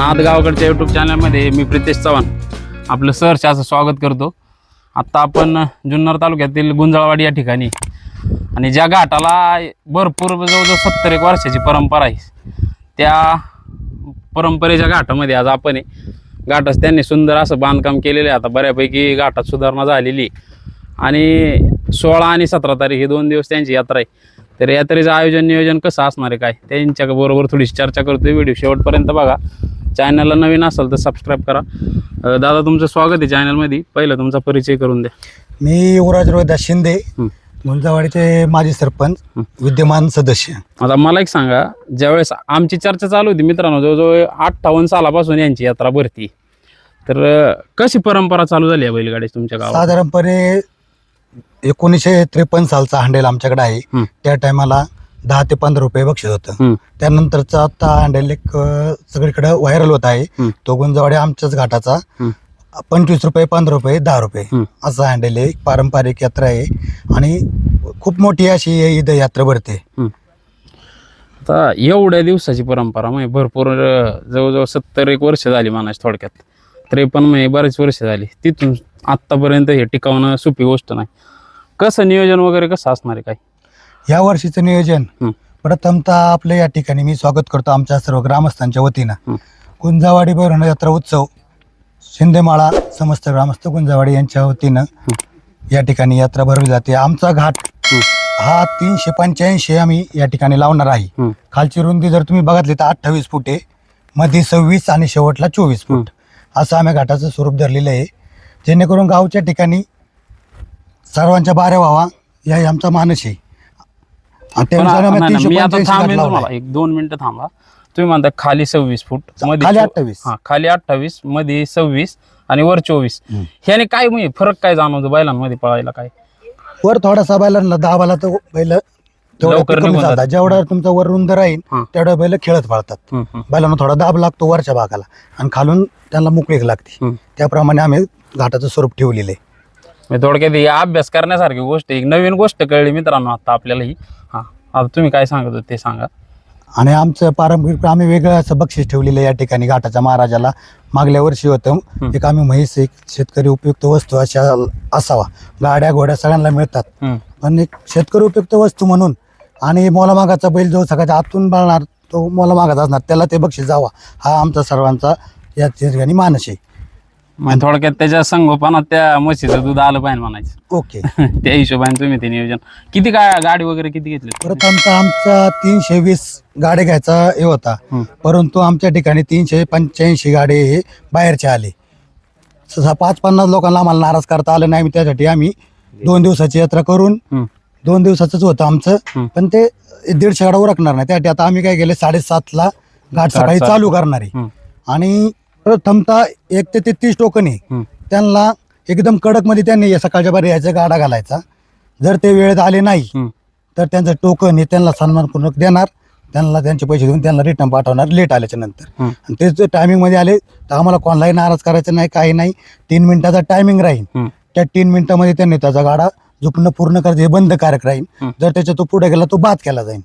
नादगावकडच्या YouTube चॅनलमध्ये मी प्रितेश चव्हाण. आपलं सहर्ष असं स्वागत करतो. आत्ता आपण जुन्नर तालुक्यातील गुंजाळवाडी या ठिकाणी आणि ज्या घाटाला भरपूर जवळजवळ सत्तर एक वर्षाची परंपरा आहे त्या परंपरेच्या घाटामध्ये आज आपण आहे. घाटास त्यांनी सुंदर असं बांधकाम केलेलं आहे. आता बऱ्यापैकी घाटात सुधारणा झालेली आहे. आणि सोळा आणि सतरा तारीख हे दोन दिवस त्यांची यात्रा आहे. तर यात्रेचं आयोजन नियोजन कसं असणार आहे काय? त्यांच्याबरोबर थोडीशी चर्चा करतोय. व्हिडिओ शेवटपर्यंत बघा. चॅनलला नवीन असेल तर सबस्क्राईब करा. अं, दादा तुमचं स्वागत आहे चॅनलमध्ये पहिलं तुमचा परिचय करून द्या. मी युवराज रोहिदास शिंदे हं. गुंजावाडीचे माजी सरपंच हं. विद्यमान सदस्य. आता मला एक सांगा ज्यावेळेस आमची चर्चा चालू होती मित्रांनो जवळजवळ अठ्ठावन्न सालापासून यांची यात्रा भरती. तर अं, कशी परंपरा चालू झाली आहे बैलगाडी तुमच्या गावात? साधारणपणे एकोणीसशे त्रेपन्न सालचा हँडेल आमच्याकडे आहे. त्या टायमाला दहा ते पंधरा रुपये बक्षीस होतं. त्यानंतरचा आता हँडेल एक अं, सगळीकडे व्हायरल होत आहे. तो गुंजावाडी आमच्याच घाटाचा. पंचवीस रुपये पंधरा रुपये दहा रुपये. असा हँडेल आहे. पारंपरिक यात्रा आहे. आणि खूप मोठी अशी ईद यात्रा भरते. आता एवढ्या दिवसाची परंपरा म्हणजे भरपूर अं, जवळजवळ सत्तर एक वर्ष झाली म्हणायची थोडक्यात. त्रेपन्न म्हणजे बरेच वर्ष झाली. तिथून आत्तापर्यंत हे टिकवणं सोपी गोष्ट नाही. कसं नियोजन वगैरे कसं असणार आहे काय? या वर्षीचं नियोजन. हं. प्रथमतः आपल्या या ठिकाणी मी स्वागत करतो आमच्या सर्व ग्रामस्थांच्या वतीनं. हं. गुंजावाडी भैरवनाथ यात्रा उत्सव शिंदेमाळा समस्त ग्रामस्थ गुंजावाडी यांच्या वतीनं या ठिकाणी यात्रा भरवली जाते. आमचा घाट हं. हा तीनशे पंच्याऐंशी आम्ही या ठिकाणी लावणार आहे. हं. खालची रुंदी जर तुम्ही बघितली तर अठ्ठावीस फूट आहे. मध्ये सव्वीस आणि शेवटला चोवीस फूट. असं आम्ही घाटाचं स्वरूप धरलेलं आहे. जेणेकरून गावच्या ठिकाणी सर्वांच्या बाऱ्या व्हावा या आमचा मानस आहे. आणि पण त्यानुसार आम्ही नाही, नाही, मी आता 385 घाट थांबेन. तुम्हाला एक दोन मिनिटं थांबा तुम्ही म्हणता खाली सव्वीस फूटमध्ये खाली चो- 28. हा खाली अठ्ठावीसमध्ये सव्वीस आणि वर चोवीस. ह्याने काय म्हणजे फरक काय जाणवतो बैलांमध्ये पळायला काय वर थोडासा बैलांना दाबाला तर बैल तेवढं लवकर कमी निघून चालतात जातात. जेवढा तुमचा वर रुंद राहील हं. तेवढ्या बैल खेळत पळतात बैलांना थोडा दाब लागतो वरच्या भागाला आणि खालून त्यांना मोकळीक लागते. त्याप्रमाणे आम्ही घाटाचं स्वरूप ठेवलेलं आहे म्हणजे थोडक्यात ही अभ्यास करण्यासारखी गोष्ट आहे. एक नवीन गोष्ट कळली मित्रांनो आता आपल्याला ही. हा आता तुम्ही काय सांगत होते ते सांगा. आणि आमचं पारंपरिक आम्ही वेगळं असं बक्षीस ठेवलेलं आहे या ठिकाणी घाटाच्या महाराजाला. मागल्या वर्षी होतं. एक आम्ही म्हैस एक शेतकरी उपयुक्त वस्तू अशा असावा. गाड्या घोड्या सगळ्यांना मिळतात. पण एक शेतकरी उपयुक्त वस्तू म्हणून आणि मोलामागाचा बैल जो सगळ्याच्या आतून बाळणार तो मोलामागाचा असणार त्याला ते बक्षीस जावा. हा आमचा सर्वांचा या ठिकाणी मानस आहे. म्हणजे थोडक्यात त्याच्या संगोपनात त्या म्हशीचं दूध आलं पाहिजे म्हणायचं. ओके. त्या हिशोबाने तुम्ही ते नियोजन किती काय गाडी वगैरे किती घेतली? प्रथमतः आमचा तीनशे वीस गाडी घ्यायचा हे होता. हं. परंतु आमच्या ठिकाणी तीनशे पंच्याऐंशी गाडी हे बाहेरचे आले. सहसा पाच पन्नास लोकांना आम्हाला नाराज करता आलं नाही त्यासाठी आम्ही दोन दिवसाची यात्रा करून हं, दोन दिवसाचंच होतं आमचं. पण ते दीडशे गाडा उरकणार नाही. त्यासाठी आता आम्ही काय केलं साडेसातला घाट सकाळी. चालू करणार आहे. हं, आणि प्रथमतः एक ते तेहतीस टोकन आहे. त्यांना एकदम कडकमध्ये त्यांनी या सकाळच्या बारी यायचा गाडा घालायचा जर ते वेळेत आले नाही हं. तर त्यांचं टोकन हे त्यांना सन्मानपूर्वक देणार त्यांना त्यांचे पैसे देऊन त्यांना रिटर्न पाठवणार लेट आल्याच्यानंतर. आणि ते जर टायमिंगमध्ये आले तर आम्हाला कोणालाही नाराज करायचं नाही काही नाही तीन मिनिटाचा टायमिंग राहील. त्या तीन मिनिटामध्ये त्यांनी त्याचा गाडा झुकणं पूर्ण करायचं हे बंद कारक राहील. जर त्याच्या तो पुढे गेला तो बाद केला जाईल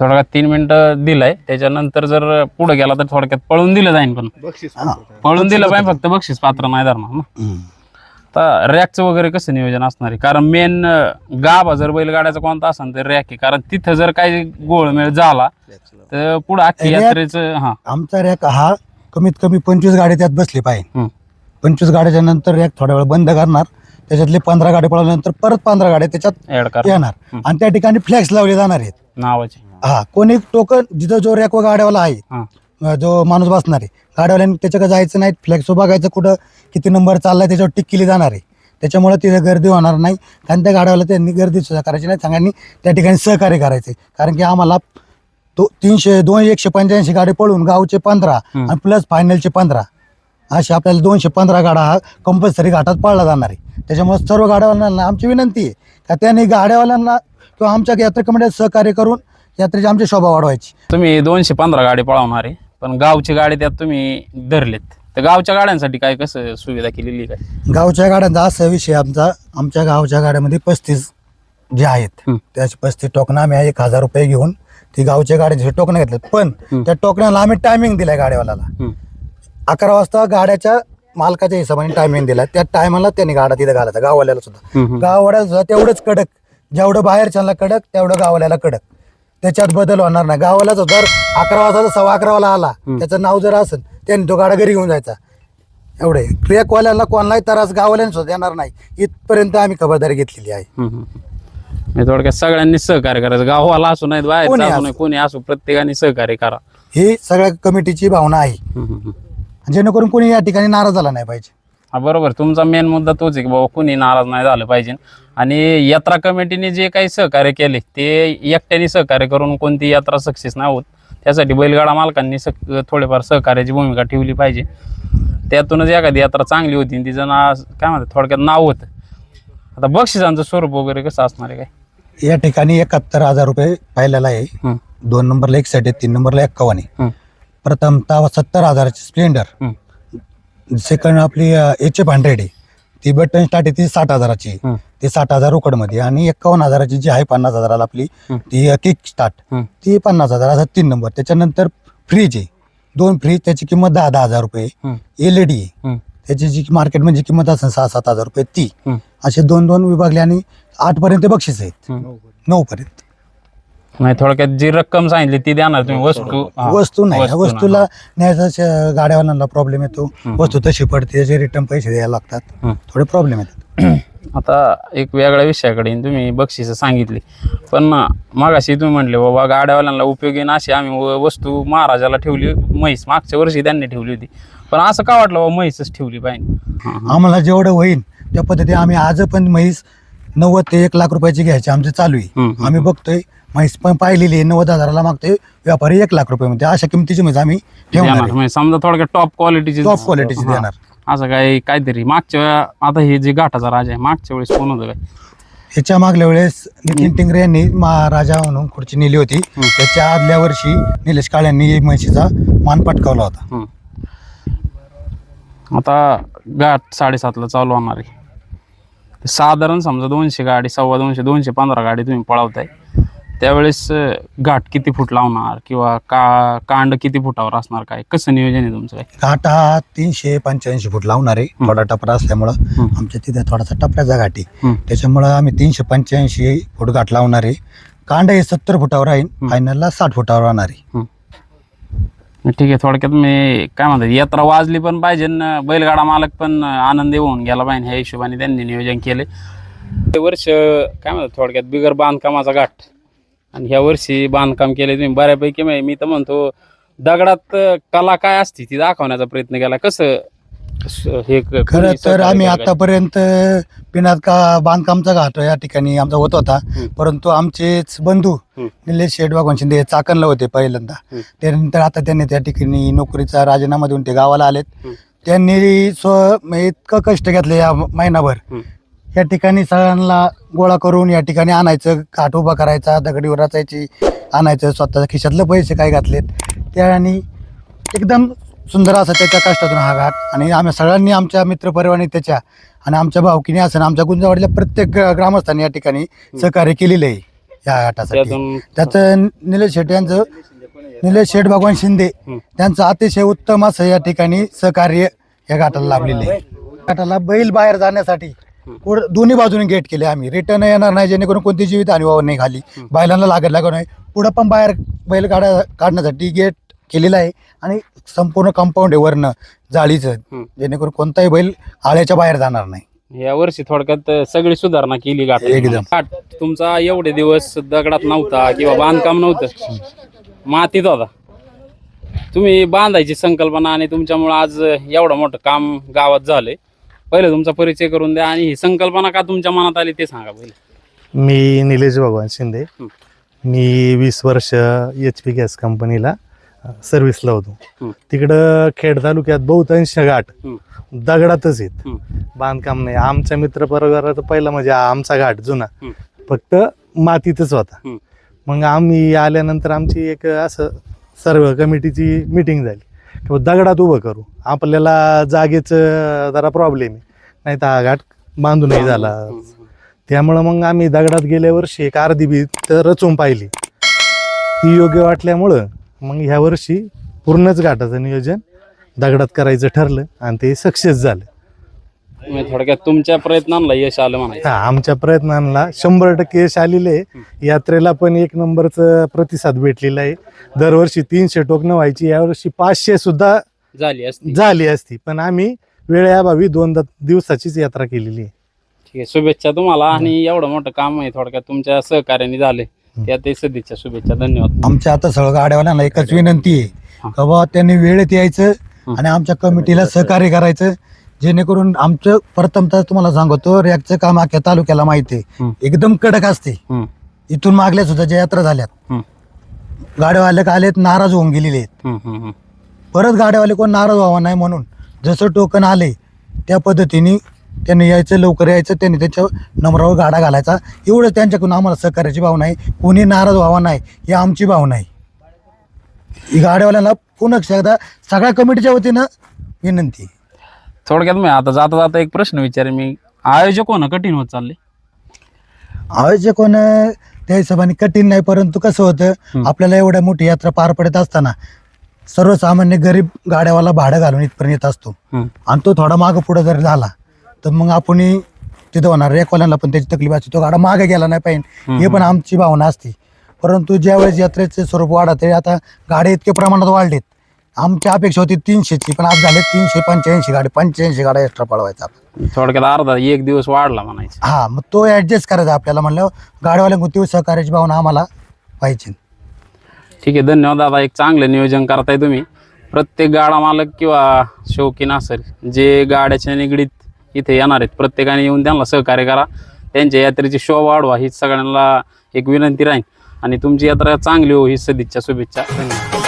थोडक्यात तीन मिनिटं दिलंय. त्याच्यानंतर जर पुढे गेला तर थोडक्यात पळून दिलं जाईल पण. हा. पळून दिलं पाहिजे फक्त बक्षीस पात्र नाही धरणार ना. हं. आता रॅकचं वगैरे कसं नियोजन असणार आहे? कारण मेन गाभा जर बैलगाड्याचा कोणता असेल तर रॅक आहे. कारण तिथं जर काही गोळमेळ झाला तर पुढं अख्खी यात्रेचं हा. आमचा रॅक हा कमीत कमी पंचवीस गाडी त्यात बसली पाहिजे. पंचवीस गाड्याच्या नंतर रॅक थोड्या वेळ बंद करणार. त्याच्यातले पंधरा गाडी पळवल्यानंतर परत पंधरा गाड्या त्याच्यात ऍड कर येणार. आणि त्या ठिकाणी फ्लॅक्स लावले जाणार आहेत. नावाची. हा कोणी टोकन जिथं जो रॅक व गाड्यावाला आहे अं, जो माणूस बसणार आहे गाड्यावाल्याने त्याच्याकडे जायचं नाही फ्लॅक्स बघायचं कुठं किती नंबर चाललाय त्याच्यावर टिक केली जाणार आहे. त्याच्यामुळे तिथे गर्दी होणार नाही कारण त्या गाड्यावाला त्यांनी गर्दी सुद्धा करायची नाही सगळ्यांनी त्या ठिकाणी सहकार्य करायचे कारण की आम्हाला तो तीनशे दोन एकशे पंच्याऐंशी गाडी पळून गावचे पंधरा हं. आणि प्लस फायनलचे पंधरा. असे आपल्याला दोनशे पंधरा गाडा हा कंपल्सरी घाटात पळला जाणार आहे. त्याच्यामुळे सर्व गाड्यावाल्यांना आमची विनंती आहे का त्यांनी गाड्यावाल्यांना किंवा आमच्या यात्रा सहकार्य करून यात्रेची आमची शोभा वाढवायची तुम्ही दोनशे पंधरा गाडी पळवणार आहे पण गावची गाडी त्यात तुम्ही धरलेत तर गावच्या गाड्यांसाठी काय कसं सुविधा केलेली आहे काय गावच्या गाड्यांचा असा विषय आमचा आमच्या गावच्या गाड्यामध्ये पस्तीस जे आहेत हं. त्याचे पस्तीस टोकन आम्ही एक हजार रुपये घेऊन ती गावच्या गाड्यांचे टोकणं घेतलं पण. त्या टोकण्याला आम्ही टायमिंग दिलाय गाड्यावाल्याला. अकरा वाजता गाड्याच्या मालकाच्या हिशोबाने टायमिंग दिला त्या टायमाला त्यांनी गाडा तिथे घालायचा गाववाल्याला सुद्धा हम्म. गाववाल्याला सुद्धा तेवढंच कडक जेवढं बाहेरच्याला कडक तेवढं गाववाल्याला कडक त्याच्यात बदल होणार नाही. गावाल्याचा जर अकरा वाजता सव्वा अकरावाला आला. त्याचं नाव जर असेल त्यांनी तो गाडा घरी घेऊन जायचा. एवढे ट्रेकवाल्याला कोणालाही त्रास गाववाल्यांना सुद्धा येणार नाही. इथपर्यंत आम्ही खबरदारी घेतलेली आहे. म्हणजे थोडक्यात सगळ्यांनी सहकार्य करायचं. गावाला असू नाही बाहेर कोणी असू असो. नाही कोणी असू प्रत्येकाने सहकार्य करा. ही सगळ्या कमिटीची भावना आहे. जेणेकरून कोणी या ठिकाणी नाराज झाला नाही पाहिजे. हा बरोबर. तुमचा मेन मुद्दा तोच आहे की बाबा कुणी नाराज नाही झालं पाहिजे. आणि यात्रा कमिटीने जे काही सहकार्य केले ते एकट्याने सहकार्य करून कोणती यात्रा सक्सेस नाही होत. त्यासाठी बैलगाडा मालकांनी सक थोडेफार सहकार्याची भूमिका ठेवली पाहिजे. त्यातूनच एखादी यात्रा चांगली होती तिचं ना काय म्हणतात थोडक्यात नाव होतं. आता बक्षिसांचं स्वरूप वगैरे कसं असणार आहे काय? या ठिकाणी एकाहत्तर हजार रुपये पाहिलेला आहे. दोन नंबरला एक आहे तीन नंबरला एक्कावन्न प्रथमतः सत्तर हजाराची स्प्लेंडर. सेकंड आपली एच एफ हंड्रेड आहे ती बटन स्टार्ट आहे ती साठ हजाराची. हम्म, ती साठ हजार रोकडमध्ये आणि एक्कावन्न हजाराची जी आहे पन्नास हजाराला आपली. ती किक स्टार्ट ती पन्नास हजार असा तीन नंबर त्याच्यानंतर फ्रीज आहे. दोन फ्रीज त्याची किंमत दहा दहा हजार रुपये. हम्म, एल ई डी आहे. त्याची जी मार्केट म्हणजे किंमत असेल सहा सात हजार रुपये ती. असे दोन दोन विभागले आणि आठ पर्यंत बक्षीस आहेत. नऊ पर्यंत नाही थोडक्यात जी रक्कम सांगितली ती देणार तुम्ही. वस्तू हा. वस्तू नाही. वस्तू वस्तूला न्यायचा श- गाड्यावाल्यांना प्रॉब्लेम येतो. वस्तू तशी पडते त्याचे रिटर्न पैसे द्यायला लागतात. हम्म. थोडे प्रॉब्लेम येतात. आता एक वेगळ्या विषयाकडे येईन. तुम्ही बक्षिस सांगितली. पण मागाशी तुम्ही म्हटले बाबा गाड्यावाल्यांना उपयोगी ना? अशी आम्ही व- वस्तू महाराजाला ठेवली म्हैस. मागच्या वर्षी त्यांनी ठेवली होती. पण असं का वाटलं बाबा म्हैसच ठेवली पाहिजे. आम्हाला जेवढं होईल त्या पद्धतीने आम्ही आज पण म्हैस नव्वद ते एक लाख रुपयाची घ्यायची आमचं चालू आहे. आम्ही बघतोय म्हैस पण पाहिलेली आहे नव्वद हजाराला मागतोय व्यापारी एक लाख रुपये म्हणते अशा किमतीची म्हैस आम्ही. ठेवणार म्हणजे समजा थोडक्यात टॉप क्वालिटीची टॉप क्वालिटीची देणार. असं काय काहीतरी. मागच्या वेळा आता हे जे घाटाचा राजा आहे मागच्या वेळेस कोण होतं काय? ह्याच्या मागल्या वेळेस नितीन टिंगरे यांनी महाराजा म्हणून खुर्ची नेली होती. त्याच्या आदल्या वर्षी निलेश काळ्यांनी म्हशीचा मान पटकावला होता. हम्म. आता घाट साडेसातला चालू होणार आहे. तर साधारण समजा दोनशे गाडी सव्वा दोनशे दोनशे पंधरा गाडी तुम्ही पळवताय. त्यावेळेस घाट किती फूट लावणार किंवा का कांड किती फुटावर असणार काय? कसं नियोजन आहे तुमचं काय? घाट हा तीनशे पंच्याऐंशी फूट लावणार आहे थोडा टपरा असल्यामुळं. आमच्या तिथे थोडासा टपऱ्याचा घाट आहे. त्याच्यामुळं आम्ही तीनशे पंच्याऐंशी फूट घाट लावणार आहे. कांड हे सत्तर फुटावर आहे फायनलला साठ फुटावर राहणार आहे. ठीक आहे थोडक्यात मी काय म्हणतात यात्रा वाजली पण पाहिजे न बैलगाडा मालक पण आनंदी होऊन गेला पाहिजे ह्या हिशोबाने त्यांनी नियोजन केले. ते वर्ष काय म्हणतात थोडक्यात बिगर बांधकामाचा घाट. आणि ह्या वर्षी बांधकाम केले तुम्ही बऱ्यापैकी म्हणजे मी तर म्हणतो दगडात कला काय असते ती दाखवण्याचा प्रयत्न केला. कसं हे क- खरं कोणी तर सहकार्य आम्ही? आतापर्यंत पिनात का बांधकामचा घाट या ठिकाणी आमचा होत होता. परंतु आमचेच बंधू. निलेश शेठ भगवान शिंदे हे चाकणला होते पहिल्यांदा. त्यानंतर आता त्यांनी त्या ठिकाणी नोकरीचा राजीनामा देऊन ते गावाला आलेत. त्यांनी स्व म्हणजे इतकं कष्ट घेतलं या महिनाभर. या ठिकाणी सगळ्यांना गोळा करून या ठिकाणी आणायचं घाट उभा करायचा दगडीवर रचायची आणायचं स्वतःच्या खिशातले पैसे काय घातलेत त्या आणि एकदम सुंदर असं त्याच्या कष्टातून हा घाट. आणि आम्ही सगळ्यांनी आमच्या मित्रपरिवाराने त्याच्या आणि आमच्या भावकीने असं आमच्या गुंजावाडीच्या प्रत्येक ग्रा- ग्रामस्थांनी या ठिकाणी सहकार्य केलेलं आहे या घाटासाठी. त्यातून त्याचं निलेश शेठ यांचं निलेश शेठ भगवान शिंदे. त्यांचं अतिशय उत्तम असं या ठिकाणी सहकार्य या घाटाला लाभलेलं आहे. घाटाला बैल बाहेर जाण्यासाठी पुढं दोन्ही बाजूने गेट केले आम्ही. रिटर्न येणार नाही जेणेकरून कोणती जीवित व्हावं नाही खाली. बैलांना लागत लागत नाही. पुढं पण बाहेर बैल गाड्या काढण्यासाठी गेट केलेलं आहे आणि संपूर्ण कंपाऊंड आहे वरनं जाळीचं. जेणेकरून कोणताही बैल आळ्याच्या बाहेर जाणार नाही. या वर्षी थोडक्यात सगळी सुधारणा केली घाट एकदम. तुमचा एवढे दिवस दगडात नव्हता किंवा बांधकाम नव्हतं. मातीत होता. तुम्ही बांधायची संकल्पना आणि तुमच्यामुळे आज एवढं मोठं काम गावात झालंय. पहिले तुमचा परिचय करून द्या आणि ही संकल्पना का तुमच्या मनात आली ते सांगा पहिले. मी निलेश भगवान शिंदे. मी वीस वर्ष एच पी गॅस कंपनीला सर्व्हिसला होतो. तिकडं खेड तालुक्यात बहुतांश घाट. दगडातच आहेत. बांधकाम नाही. आमच्या मित्र परिवारात पहिला म्हणजे आमचा घाट जुना. फक्त मातीतच होता. मग आम्ही आल्यानंतर आमची एक असं सर्व कमिटीची मिटिंग झाली. किंवा दगडात उभं करू. आपल्याला जागेचं जरा प्रॉब्लेम आहे. नाही तर हा घाट बांधूनही झाला. त्यामुळं मग आम्ही दगडात गेल्या वर्षी एक अर्धी भीत रचून पाहिली. ती योग्य वाटल्यामुळं मग ह्या वर्षी पूर्णच घाटाचं नियोजन दगडात करायचं ठरलं आणि ते सक्सेस झालं. म्हणजे थोडक्यात तुमच्या प्रयत्नांना यश आलं म्हणायचं. हा आमच्या प्रयत्नांना शंभर टक्के यश आलेले आहे. यात्रेला पण एक नंबरचं प्रतिसाद भेटलेला आहे. दरवर्षी तीनशे टोकणं व्हायची यावर्षी पाचशे सुद्धा झाली असती. झाली असती. पण आम्ही वेळेअभावी दोन दिवसाचीच यात्रा केलेली आहे. ठीक आहे शुभेच्छा तुम्हाला आणि एवढं मोठं काम आहे थोडक्यात तुमच्या सहकार्याने झाले त्यातही सदिच्छा शुभेच्छा. धन्यवाद. आमच्या आता सगळं गाड्यावाल्यांना एकच विनंती आहे. का बाबा त्यांनी वेळेत यायचं. आणि आमच्या कमिटीला सहकार्य करायचं जेणेकरून आमचं प्रथमतः तुम्हाला सांगतो रॅकचं काम अख्ख्या तालुक्याला माहिती आहे. एकदम कडक असते. इथून मागल्या सुद्धा ज्या यात्रा झाल्यात गाड्यावाले का आलेत नाराज होऊन गेलेले आहेत. परत गाड्यावाले कोण नाराज व्हावा नाही म्हणून जसं टोकन आले त्या पद्धतीने त्यांनी यायचं लवकर यायचं त्यांनी त्यांच्या नंबरावर गाडा घालायचा. एवढं त्यांच्याकडून आम्हाला सहकार्याची भावना आहे. कोणी नाराज व्हावा नाही ही आमची भावना आहे. ही गाड्यावाल्यांना पुन्हा एकदा सगळ्या कमिटीच्या वतीनं विनंती. थोडक्यात मी आता जाता जाता एक प्रश्न विचारेन. मी आयोजक होणं कठीण होत चालले आयोजक कोण त्या हिशोबाने कठीण नाही परंतु कसं होतं. आपल्याला एवढ्या मोठी यात्रा पार पडत असताना सर्वसामान्य गरीब गाड्यावाला भाडं घालून इथपर्यंत येत असतो. आणि तो थोडा मागं पुढं जर झाला तर मग आपण तिथं होणार रेकवाल्यांना पण त्याची तकलीफ असते. तो गाडा मागे गेला नाही पाहिजे. हे पण आमची भावना असते. परंतु ज्यावेळेस यात्रेचे स्वरूप वाढत आता गाड्या इतके प्रमाणात वाढलेत. आमची अपेक्षा होती तीनशेची पण आज झाले तीनशे पंच्याऐंशी गाडी पंच्याऐंशी गाड्या एक्स्ट्रा पळवायचा. थोडक्यात अर्धा एक दिवस वाढला म्हणायचं. हा मग तो ऍडजस्ट करायचा आपल्याला म्हणलं गाडीवाल्या तीव्र सहकार्याची भावना आम्हाला पाहिजे ठीक आहे धन्यवाद दादा. एक चांगलं नियोजन करताय तुम्ही. प्रत्येक गाडा मालक किंवा शौकीन असेल जे गाड्याच्या निगडीत इथे येणार आहेत. प्रत्येकाने येऊन त्यांना सहकार्य करा. त्यांच्या यात्रेची शो वाढवा ही सगळ्यांना एक विनंती राहील. आणि तुमची यात्रा चांगली हो ही सदिच्छा शुभेच्छा. धन्यवाद.